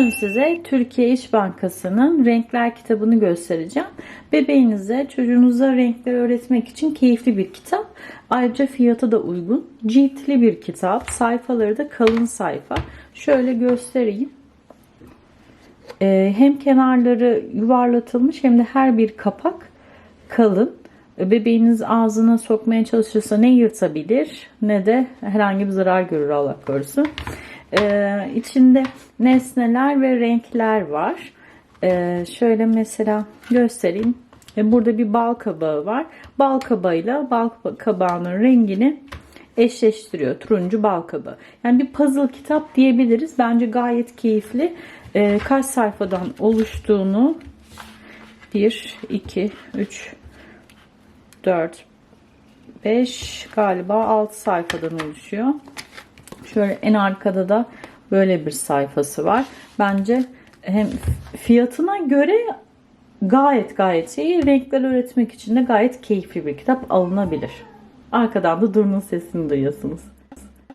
Bugün size Türkiye İş Bankası'nın renkler kitabını göstereceğim. Bebeğinize, çocuğunuza renkler öğretmek için keyifli bir kitap. Ayrıca fiyatı da uygun. Ciltli bir kitap. Sayfaları da kalın sayfa. Şöyle göstereyim. Ee, hem kenarları yuvarlatılmış hem de her bir kapak kalın. Bebeğiniz ağzına sokmaya çalışırsa ne yırtabilir ne de herhangi bir zarar görür Allah korusun. Ee, içinde nesneler ve renkler var. Ee, şöyle mesela göstereyim. Ee, burada bir bal kabağı var. Bal kabağıyla bal kabağının rengini eşleştiriyor. Turuncu bal kabağı. Yani bir puzzle kitap diyebiliriz. Bence gayet keyifli. Ee, kaç sayfadan oluştuğunu 1, 2, 3, 4, 5 galiba 6 sayfadan oluşuyor. Şöyle en arkada da böyle bir sayfası var. Bence hem fiyatına göre gayet gayet iyi. Renkler öğretmek için de gayet keyifli bir kitap alınabilir. Arkadan da Duru'nun sesini duyuyorsunuz.